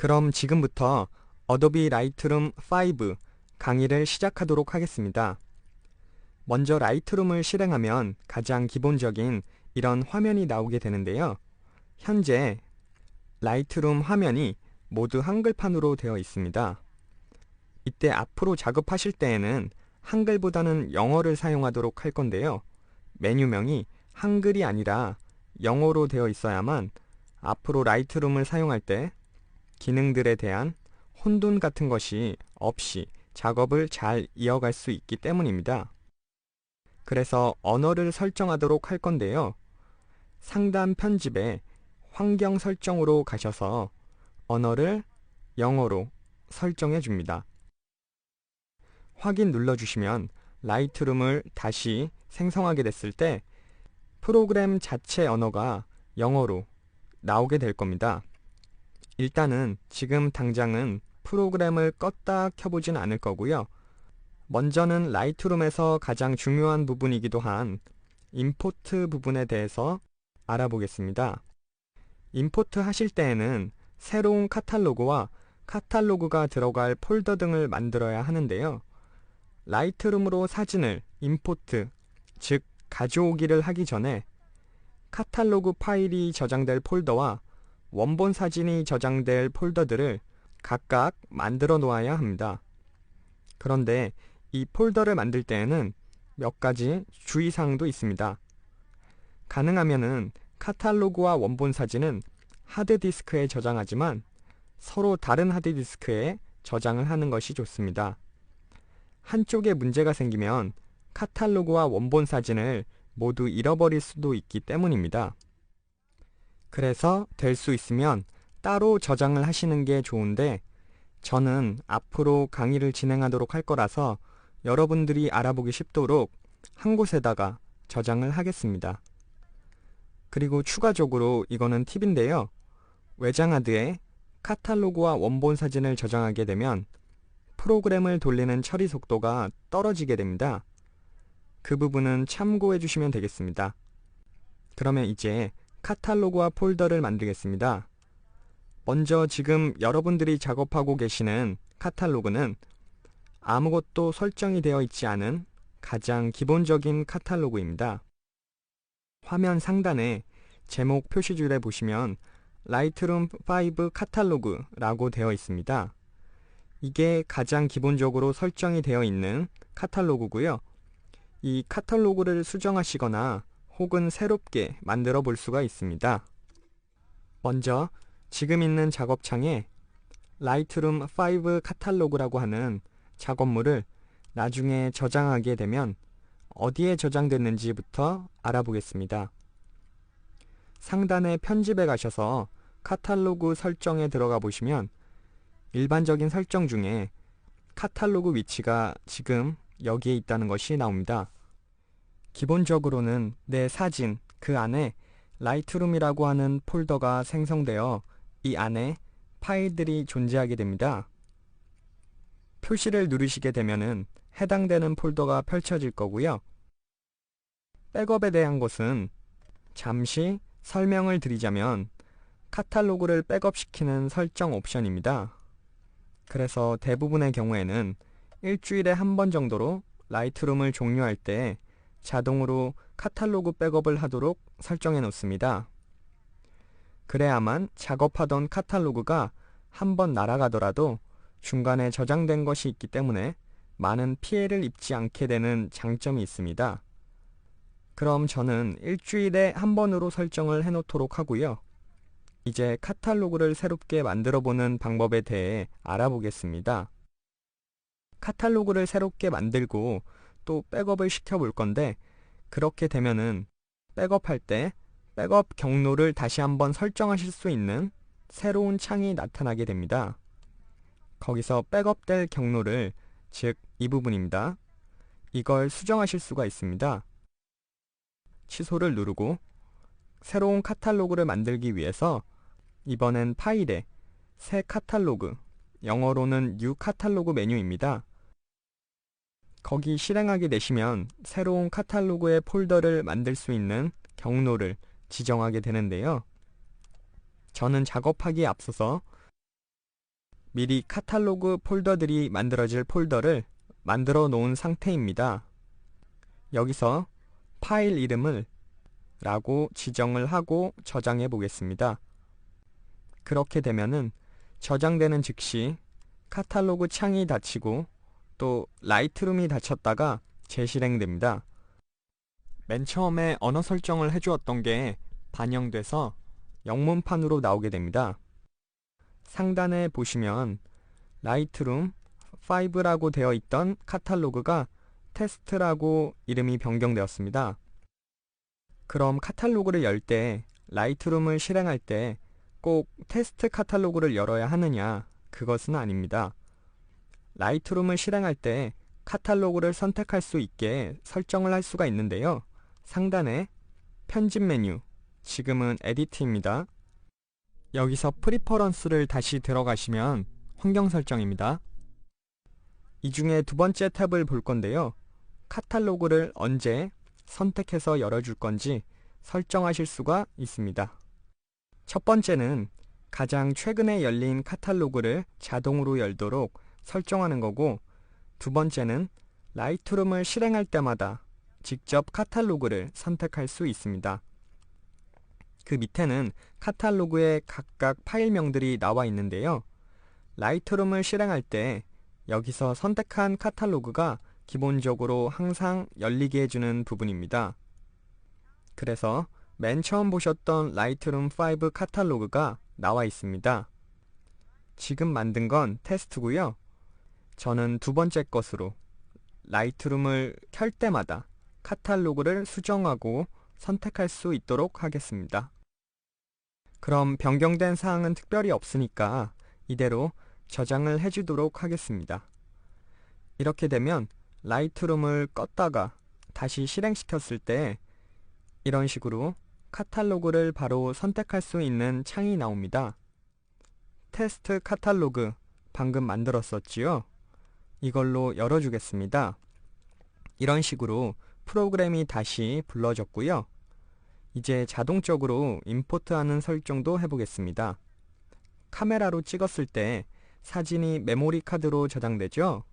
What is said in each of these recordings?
그럼 지금부터 어도비 라이트룸 5 강의를 시작하도록 하겠습니다. 먼저 라이트룸을 실행하면 가장 기본적인 이런 화면이 나오게 되는데요. 현재 라이트룸 화면이 모두 한글판으로 되어 있습니다. 이때 앞으로 작업하실 때에는 한글보다는 영어를 사용하도록 할 건데요. 메뉴명이 한글이 아니라 영어로 되어 있어야만 앞으로 라이트룸을 사용할 때 기능들에 대한 혼돈 같은 것이 없이 작업을 잘 이어갈 수 있기 때문입니다. 그래서 언어를 설정하도록 할 건데요. 상단 편집에 환경 설정으로 가셔서 언어를 영어로 설정해 줍니다. 확인 눌러주시면 라이트룸을 다시 생성하게 됐을 때 프로그램 자체 언어가 영어로 나오게 될 겁니다. 일단은 지금 당장은 프로그램을 껐다 켜보진 않을 거고요. 먼저는 라이트룸에서 가장 중요한 부분이기도 한 임포트 부분에 대해서 알아보겠습니다. 임포트 하실 때에는 새로운 카탈로그와 카탈로그가 들어갈 폴더 등을 만들어야 하는데요. 라이트룸으로 사진을 임포트, 즉 가져오기를 하기 전에 카탈로그 파일이 저장될 폴더와 원본 사진이 저장될 폴더들을 각각 만들어 놓아야 합니다. 그런데 이 폴더를 만들 때에는 몇 가지 주의사항도 있습니다. 가능하면은 카탈로그와 원본 사진은 하드디스크에 저장하지만 서로 다른 하드디스크에 저장을 하는 것이 좋습니다. 한쪽에 문제가 생기면 카탈로그와 원본 사진을 모두 잃어버릴 수도 있기 때문입니다. 그래서 될 수 있으면 따로 저장을 하시는 게 좋은데 저는 앞으로 강의를 진행하도록 할 거라서 여러분들이 알아보기 쉽도록 한 곳에다가 저장을 하겠습니다. 그리고 추가적으로 이거는 팁인데요. 외장하드에 카탈로그와 원본 사진을 저장하게 되면 프로그램을 돌리는 처리 속도가 떨어지게 됩니다. 그 부분은 참고해 주시면 되겠습니다. 그러면 이제 카탈로그와 폴더를 만들겠습니다. 먼저 지금 여러분들이 작업하고 계시는 카탈로그는 아무것도 설정이 되어 있지 않은 가장 기본적인 카탈로그입니다. 화면 상단에 제목 표시줄에 보시면 라이트룸 5 카탈로그라고 되어 있습니다. 이게 가장 기본적으로 설정이 되어 있는 카탈로그고요. 이 카탈로그를 수정하시거나 혹은 새롭게 만들어 볼 수가 있습니다. 먼저 지금 있는 작업창에 라이트룸 5 카탈로그라고 하는 작업물을 나중에 저장하게 되면 어디에 저장됐는지부터 알아보겠습니다. 상단의 편집에 가셔서 카탈로그 설정에 들어가 보시면 일반적인 설정 중에 카탈로그 위치가 지금 여기에 있다는 것이 나옵니다. 기본적으로는 내 사진 그 안에 라이트룸이라고 하는 폴더가 생성되어 이 안에 파일들이 존재하게 됩니다. 표시를 누르시게 되면은 해당되는 폴더가 펼쳐질 거고요. 백업에 대한 것은 잠시 설명을 드리자면 카탈로그를 백업시키는 설정 옵션입니다. 그래서 대부분의 경우에는 일주일에 한 번 정도로 라이트룸을 종료할 때 자동으로 카탈로그 백업을 하도록 설정해 놓습니다. 그래야만 작업하던 카탈로그가 한번 날아가더라도 중간에 저장된 것이 있기 때문에 많은 피해를 입지 않게 되는 장점이 있습니다. 그럼 저는 일주일에 한 번으로 설정을 해 놓도록 하고요. 이제 카탈로그를 새롭게 만들어 보는 방법에 대해 알아보겠습니다. 카탈로그를 새롭게 만들고 또 백업을 시켜 볼 건데 그렇게 되면은 백업할 때 백업 경로를 다시 한번 설정하실 수 있는 새로운 창이 나타나게 됩니다. 거기서 백업될 경로를 즉 이 부분입니다. 이걸 수정하실 수가 있습니다. 취소를 누르고 새로운 카탈로그를 만들기 위해서 이번엔 파일에 새 카탈로그, 영어로는 New 카탈로그 메뉴입니다. 거기 실행하게 되시면 새로운 카탈로그의 폴더를 만들 수 있는 경로를 지정하게 되는데요. 저는 작업하기에 앞서서 미리 카탈로그 폴더들이 만들어질 폴더를 만들어 놓은 상태입니다. 여기서 파일 이름을 라고 지정을 하고 저장해 보겠습니다. 그렇게 되면은 저장되는 즉시 카탈로그 창이 닫히고 또 라이트룸이 닫혔다가 재실행됩니다. 맨 처음에 언어 설정을 해주었던 게 반영돼서 영문판으로 나오게 됩니다. 상단에 보시면 라이트룸 5라고 되어 있던 카탈로그가 테스트라고 이름이 변경되었습니다. 그럼 카탈로그를 열 때 라이트룸을 실행할 때 꼭 테스트 카탈로그를 열어야 하느냐? 그것은 아닙니다. 라이트룸을 실행할 때 카탈로그를 선택할 수 있게 설정을 할 수가 있는데요. 상단에 편집 메뉴, 지금은 에디트입니다. 여기서 프리퍼런스를 다시 들어가시면 환경 설정입니다. 이 중에 두 번째 탭을 볼 건데요. 카탈로그를 언제 선택해서 열어줄 건지 설정하실 수가 있습니다. 첫 번째는 가장 최근에 열린 카탈로그를 자동으로 열도록 설정하는 거고 두 번째는 라이트룸을 실행할 때마다 직접 카탈로그를 선택할 수 있습니다. 그 밑에는 카탈로그의 각각 파일명들이 나와 있는데요. 라이트룸을 실행할 때 여기서 선택한 카탈로그가 기본적으로 항상 열리게 해주는 부분입니다. 그래서 맨 처음 보셨던 라이트룸 5 카탈로그가 나와 있습니다. 지금 만든 건 테스트고요. 저는 두 번째 것으로 라이트룸을 켤 때마다 카탈로그를 수정하고 선택할 수 있도록 하겠습니다. 그럼 변경된 사항은 특별히 없으니까 이대로 저장을 해주도록 하겠습니다. 이렇게 되면 라이트룸을 껐다가 다시 실행시켰을 때 이런 식으로 카탈로그를 바로 선택할 수 있는 창이 나옵니다. 테스트 카탈로그 방금 만들었었지요? 이걸로 열어주겠습니다. 이런 식으로 프로그램이 다시 불러졌고요. 이제 자동적으로 임포트하는 설정도 해보겠습니다. 카메라로 찍었을 때 사진이 메모리 카드로 저장되죠?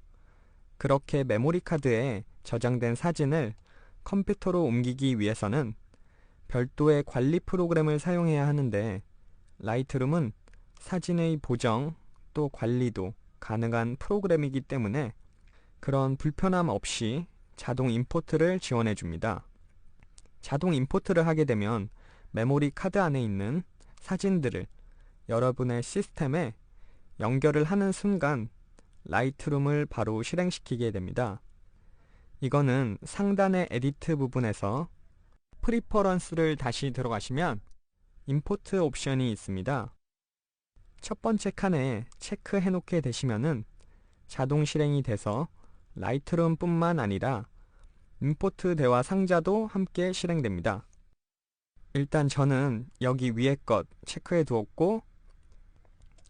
그렇게 메모리 카드에 저장된 사진을 컴퓨터로 옮기기 위해서는 별도의 관리 프로그램을 사용해야 하는데 라이트룸은 사진의 보정 또 관리도 가능한 프로그램이기 때문에 그런 불편함 없이 자동 임포트를 지원해 줍니다. 자동 임포트를 하게 되면 메모리 카드 안에 있는 사진들을 여러분의 시스템에 연결을 하는 순간 라이트룸을 바로 실행시키게 됩니다. 이거는 상단의 에디트 부분에서 프리퍼런스를 다시 들어가시면 임포트 옵션이 있습니다. 첫 번째 칸에 체크해 놓게 되시면은 자동 실행이 돼서 라이트룸 뿐만 아니라 임포트 대화 상자도 함께 실행됩니다. 일단 저는 여기 위에 것 체크해 두었고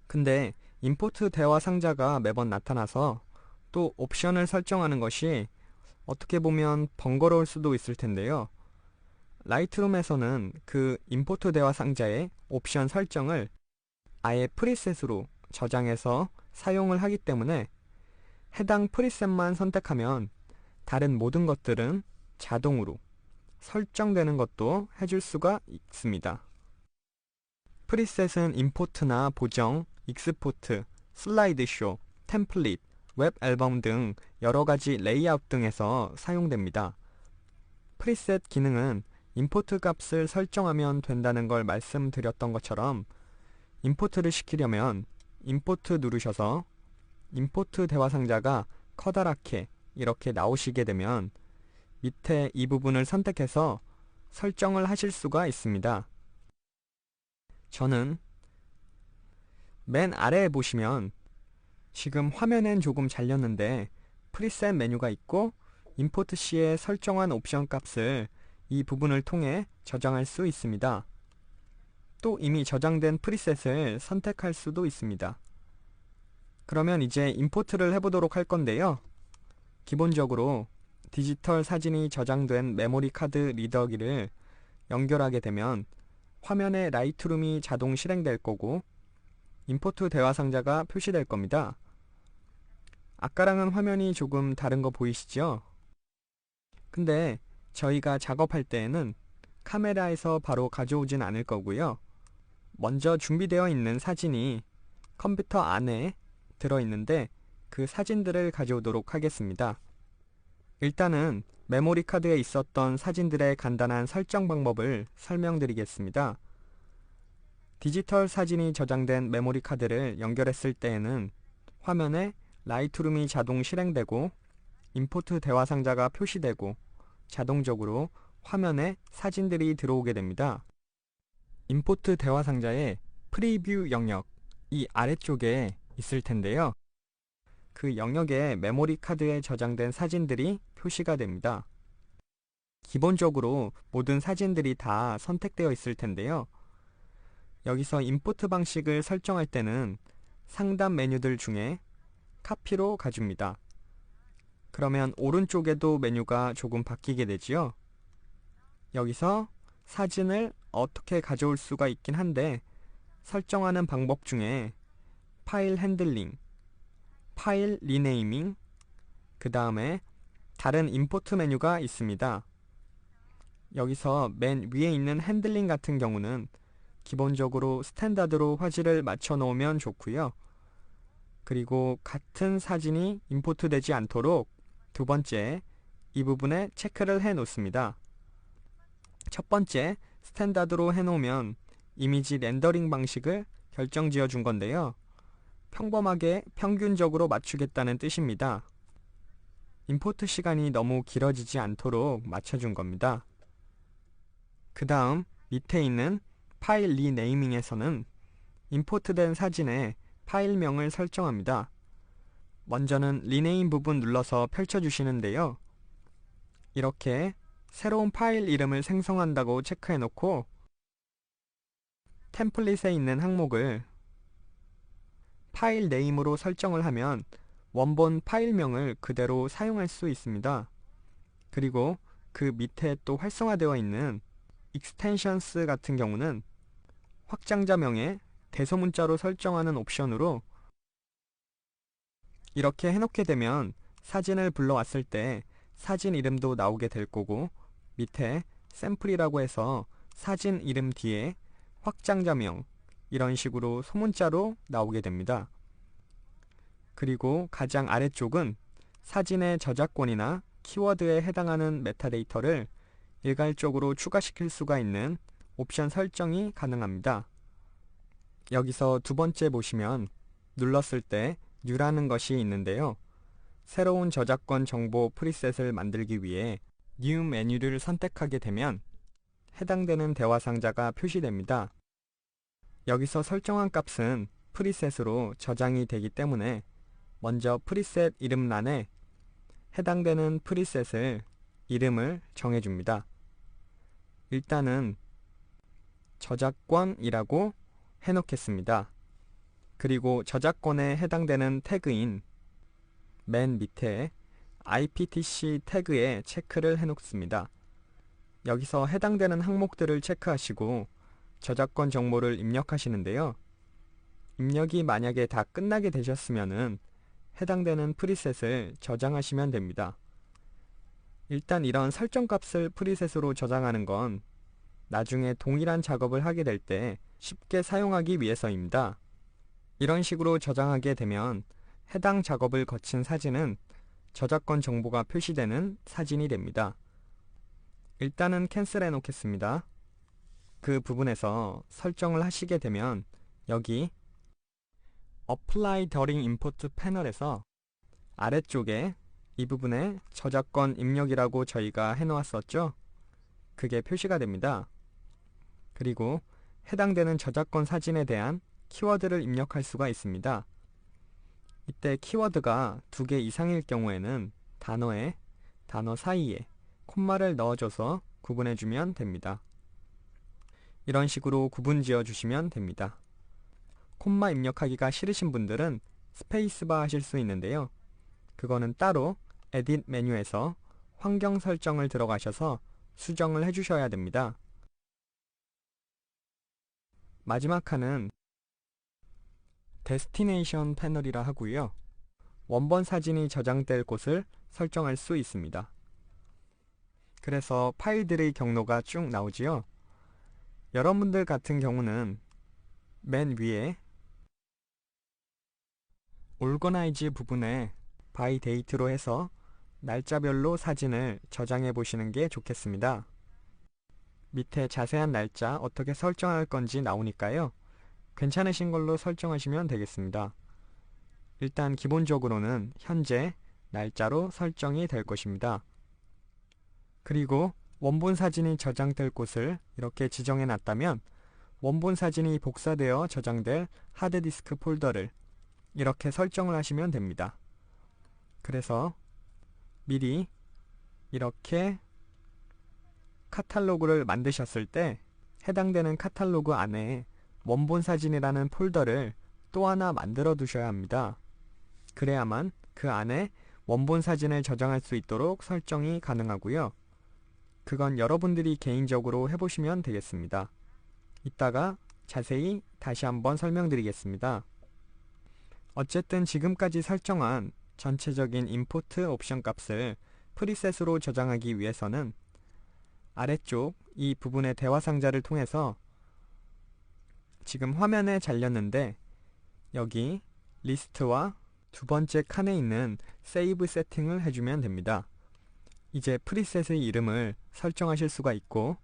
근데 임포트 대화 상자가 매번 나타나서 또 옵션을 설정하는 것이 어떻게 보면 번거로울 수도 있을 텐데요. 라이트룸에서는 그 임포트 대화 상자의 옵션 설정을 아예 프리셋으로 저장해서 사용을 하기 때문에 해당 프리셋만 선택하면 다른 모든 것들은 자동으로 설정되는 것도 해줄 수가 있습니다. 프리셋은 임포트나 보정, 익스포트, 슬라이드쇼, 템플릿, 웹 앨범 등 여러 가지 레이아웃 등에서 사용됩니다. 프리셋 기능은 임포트 값을 설정하면 된다는 걸 말씀드렸던 것처럼 임포트를 시키려면 임포트 누르셔서 임포트 대화 상자가 커다랗게 이렇게 나오시게 되면 밑에 이 부분을 선택해서 설정을 하실 수가 있습니다. 저는 맨 아래에 보시면 지금 화면엔 조금 잘렸는데 프리셋 메뉴가 있고 임포트 시에 설정한 옵션 값을 이 부분을 통해 저장할 수 있습니다. 또 이미 저장된 프리셋을 선택할 수도 있습니다. 그러면 이제 임포트를 해보도록 할 건데요. 기본적으로 디지털 사진이 저장된 메모리 카드 리더기를 연결하게 되면 화면에 라이트룸이 자동 실행될 거고 임포트 대화 상자가 표시될 겁니다. 아까랑은 화면이 조금 다른 거 보이시죠? 근데 저희가 작업할 때에는 카메라에서 바로 가져오진 않을 거고요. 먼저 준비되어 있는 사진이 컴퓨터 안에 들어있는데 그 사진들을 가져오도록 하겠습니다. 일단은 메모리 카드에 있었던 사진들의 간단한 설정 방법을 설명드리겠습니다. 디지털 사진이 저장된 메모리 카드를 연결했을 때에는 화면에 라이트룸이 자동 실행되고 임포트 대화 상자가 표시되고 자동적으로 화면에 사진들이 들어오게 됩니다. 임포트 대화 상자의 프리뷰 영역 이 아래쪽에 있을 텐데요. 그 영역에 메모리 카드에 저장된 사진들이 표시가 됩니다. 기본적으로 모든 사진들이 다 선택되어 있을 텐데요. 여기서 임포트 방식을 설정할 때는 상단 메뉴들 중에 카피로 가줍니다. 그러면 오른쪽에도 메뉴가 조금 바뀌게 되지요. 여기서 사진을 어떻게 가져올 수가 있긴 한데 설정하는 방법 중에 파일 핸들링, 파일 리네이밍, 그 다음에 다른 임포트 메뉴가 있습니다. 여기서 맨 위에 있는 핸들링 같은 경우는 기본적으로 스탠다드로 화질을 맞춰 놓으면 좋고요. 그리고 같은 사진이 임포트 되지 않도록 두 번째 이 부분에 체크를 해 놓습니다. 첫 번째 스탠다드로 해 놓으면 이미지 렌더링 방식을 결정 지어 준 건데요. 평범하게 평균적으로 맞추겠다는 뜻입니다. 임포트 시간이 너무 길어지지 않도록 맞춰준 겁니다. 그 다음 밑에 있는 파일 리네이밍에서는 임포트된 사진의 파일명을 설정합니다. 먼저는 리네임 부분 눌러서 펼쳐주시는데요. 이렇게 새로운 파일 이름을 생성한다고 체크해 놓고 템플릿에 있는 항목을 파일 네임으로 설정을 하면 원본 파일명을 그대로 사용할 수 있습니다. 그리고 그 밑에 또 활성화되어 있는 extensions 같은 경우는 확장자명에 대소문자로 설정하는 옵션으로 이렇게 해놓게 되면 사진을 불러왔을 때 사진 이름도 나오게 될 거고 밑에 샘플이라고 해서 사진 이름 뒤에 확장자명 이런 식으로 소문자로 나오게 됩니다. 그리고 가장 아래쪽은 사진의 저작권이나 키워드에 해당하는 메타데이터를 일괄적으로 추가시킬 수가 있는 옵션 설정이 가능합니다. 여기서 두 번째 보시면 눌렀을 때 New라는 것이 있는데요. 새로운 저작권 정보 프리셋을 만들기 위해 New 메뉴를 선택하게 되면 해당되는 대화 상자가 표시됩니다. 여기서 설정한 값은 프리셋으로 저장이 되기 때문에 먼저 프리셋 이름란에 해당되는 프리셋을 이름을 정해줍니다. 일단은 저작권이라고 해놓겠습니다. 그리고 저작권에 해당되는 태그인 맨 밑에 IPTC 태그에 체크를 해놓습니다. 여기서 해당되는 항목들을 체크하시고 저작권 정보를 입력하시는데요. 입력이 만약에 다 끝나게 되셨으면 해당되는 프리셋을 저장하시면 됩니다. 일단 이런 설정 값을 프리셋으로 저장하는 건 나중에 동일한 작업을 하게 될 때 쉽게 사용하기 위해서입니다. 이런 식으로 저장하게 되면 해당 작업을 거친 사진은 저작권 정보가 표시되는 사진이 됩니다. 일단은 캔슬해 놓겠습니다. 그 부분에서 설정을 하시게 되면 여기 Apply During Import 패널에서 아래쪽에 이 부분에 저작권 입력이라고 저희가 해놓았었죠. 그게 표시가 됩니다. 그리고 해당되는 저작권 사진에 대한 키워드를 입력할 수가 있습니다. 이때 키워드가 두 개 이상일 경우에는 단어에 단어 사이에 콤마를 넣어줘서 구분해주면 됩니다. 이런 식으로 구분 지어 주시면 됩니다. 콤마 입력하기가 싫으신 분들은 스페이스바 하실 수 있는데요. 그거는 따로 에딧 메뉴에서 환경 설정을 들어가셔서 수정을 해주셔야 됩니다. 마지막 칸은 데스티네이션 패널이라 하고요. 원본 사진이 저장될 곳을 설정할 수 있습니다. 그래서 파일들의 경로가 쭉 나오지요. 여러분들 같은 경우는 맨 위에 올거나이즈 부분에 바이 데이트로 해서 날짜별로 사진을 저장해 보시는 게 좋겠습니다. 밑에 자세한 날짜 어떻게 설정할 건지 나오니까요. 괜찮으신 걸로 설정하시면 되겠습니다. 일단 기본적으로는 현재 날짜로 설정이 될 것입니다. 그리고 원본 사진이 저장될 곳을 이렇게 지정해 놨다면 원본 사진이 복사되어 저장될 하드디스크 폴더를 이렇게 설정을 하시면 됩니다. 그래서 미리 이렇게 카탈로그를 만드셨을 때 해당되는 카탈로그 안에 원본 사진이라는 폴더를 또 하나 만들어 두셔야 합니다. 그래야만 그 안에 원본 사진을 저장할 수 있도록 설정이 가능하고요. 그건 여러분들이 개인적으로 해보시면 되겠습니다. 이따가 자세히 다시 한번 설명드리겠습니다. 어쨌든 지금까지 설정한 전체적인 임포트 옵션 값을 프리셋으로 저장하기 위해서는 아래쪽 이 부분의 대화 상자를 통해서 지금 화면에 잘렸는데 여기 리스트와 두 번째 칸에 있는 세이브 세팅을 해주면 됩니다. 이제 프리셋의 이름을 설정하실 수가 있고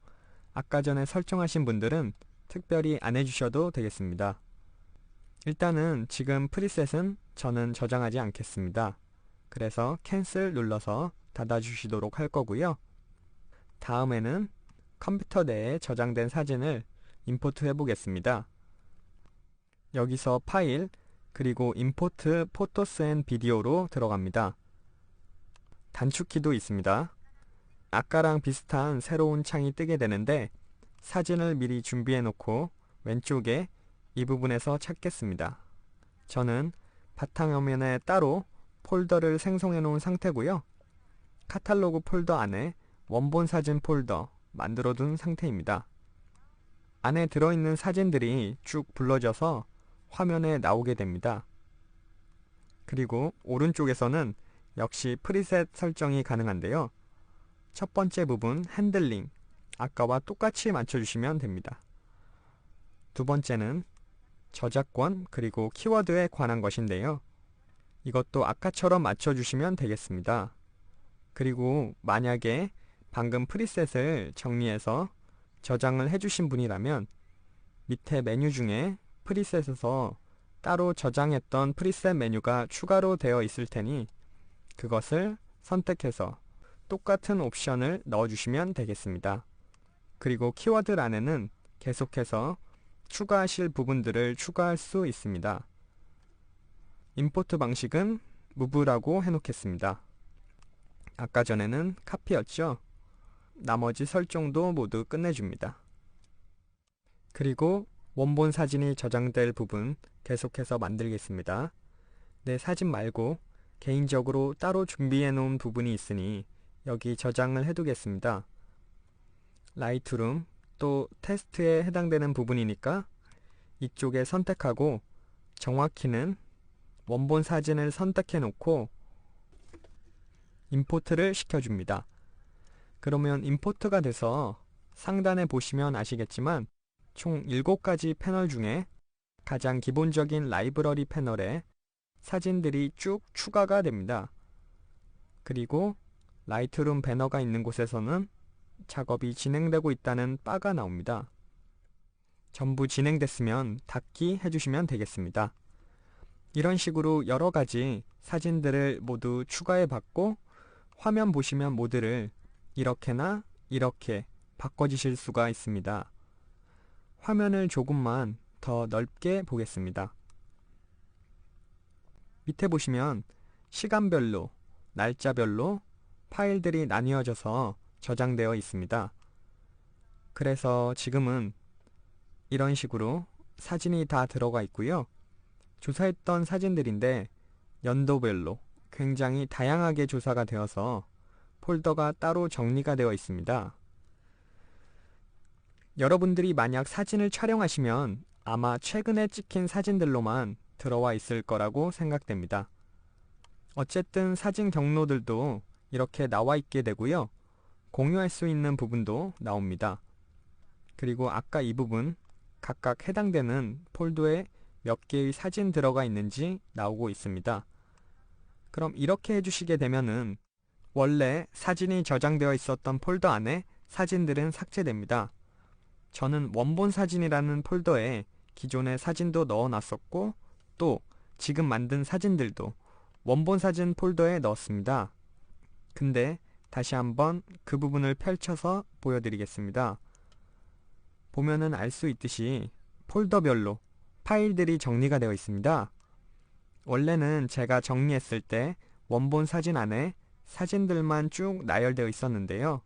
아까 전에 설정하신 분들은 특별히 안 해주셔도 되겠습니다. 일단은 지금 프리셋은 저는 저장하지 않겠습니다. 그래서 캔슬 눌러서 닫아주시도록 할 거고요. 다음에는 컴퓨터 내에 저장된 사진을 임포트 해보겠습니다. 여기서 파일 그리고 임포트 포토스 앤 비디오로 들어갑니다. 단축키도 있습니다. 아까랑 비슷한 새로운 창이 뜨게 되는데 사진을 미리 준비해 놓고 왼쪽에 이 부분에서 찾겠습니다. 저는 바탕화면에 따로 폴더를 생성해 놓은 상태고요. 카탈로그 폴더 안에 원본 사진 폴더 만들어 둔 상태입니다. 안에 들어있는 사진들이 쭉 불러져서 화면에 나오게 됩니다. 그리고 오른쪽에서는 역시 프리셋 설정이 가능한데요. 첫 번째 부분 핸들링 아까와 똑같이 맞춰주시면 됩니다. 두 번째는 저작권 그리고 키워드에 관한 것인데요. 이것도 아까처럼 맞춰주시면 되겠습니다. 그리고 만약에 방금 프리셋을 정리해서 저장을 해주신 분이라면 밑에 메뉴 중에 프리셋에서 따로 저장했던 프리셋 메뉴가 추가로 되어 있을 테니 그것을 선택해서 똑같은 옵션을 넣어주시면 되겠습니다. 그리고 키워드 란에는 계속해서 추가하실 부분들을 추가할 수 있습니다. 임포트 방식은 무브라고 해놓겠습니다. 아까 전에는 카피였죠? 나머지 설정도 모두 끝내줍니다. 그리고 원본 사진이 저장될 부분 계속해서 만들겠습니다. 내 사진 말고 개인적으로 따로 준비해 놓은 부분이 있으니 여기 저장을 해두겠습니다. 라이트룸 또 테스트에 해당되는 부분이니까 이쪽에 선택하고 정확히는 원본 사진을 선택해 놓고 임포트를 시켜줍니다. 그러면 임포트가 돼서 상단에 보시면 아시겠지만 총 7가지 패널 중에 가장 기본적인 라이브러리 패널에 사진들이 쭉 추가가 됩니다. 그리고 라이트룸 배너가 있는 곳에서는 작업이 진행되고 있다는 바가 나옵니다. 전부 진행됐으면 닫기 해주시면 되겠습니다. 이런 식으로 여러 가지 사진들을 모두 추가해 봤고 화면 보시면 모드를 이렇게나 이렇게 바꿔주실 수가 있습니다. 화면을 조금만 더 넓게 보겠습니다. 밑에 보시면 시간별로, 날짜별로 파일들이 나뉘어져서 저장되어 있습니다. 그래서 지금은 이런 식으로 사진이 다 들어가 있고요. 조사했던 사진들인데 연도별로 굉장히 다양하게 조사가 되어서 폴더가 따로 정리가 되어 있습니다. 여러분들이 만약 사진을 촬영하시면 아마 최근에 찍힌 사진들로만 들어와 있을 거라고 생각됩니다. 어쨌든 사진 경로들도 이렇게 나와 있게 되고요. 공유할 수 있는 부분도 나옵니다. 그리고 아까 이 부분 각각 해당되는 폴더에 몇 개의 사진 들어가 있는지 나오고 있습니다. 그럼 이렇게 해주시게 되면은 원래 사진이 저장되어 있었던 폴더 안에 사진들은 삭제됩니다. 저는 원본 사진이라는 폴더에 기존의 사진도 넣어놨었고 또 지금 만든 사진들도 원본 사진 폴더에 넣었습니다. 근데 다시 한번 그 부분을 펼쳐서 보여드리겠습니다. 보면은 알 수 있듯이 폴더별로 파일들이 정리가 되어 있습니다. 원래는 제가 정리했을 때 원본 사진 안에 사진들만 쭉 나열되어 있었는데요.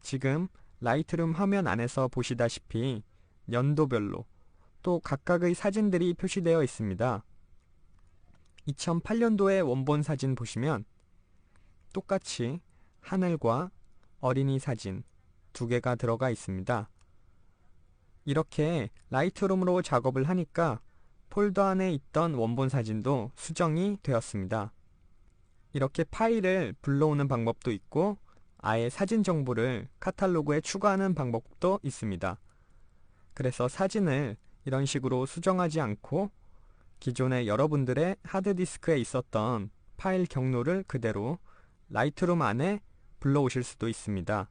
지금 라이트룸 화면 안에서 보시다시피 연도별로 또 각각의 사진들이 표시되어 있습니다. 2008년도의 원본 사진 보시면 똑같이 하늘과 어린이 사진 두 개가 들어가 있습니다. 이렇게 라이트룸으로 작업을 하니까 폴더 안에 있던 원본 사진도 수정이 되었습니다. 이렇게 파일을 불러오는 방법도 있고 아예 사진 정보를 카탈로그에 추가하는 방법도 있습니다. 그래서 사진을 이런 식으로 수정하지 않고 기존에 여러분들의 하드디스크에 있었던 파일 경로를 그대로 라이트룸 안에 불러오실 수도 있습니다.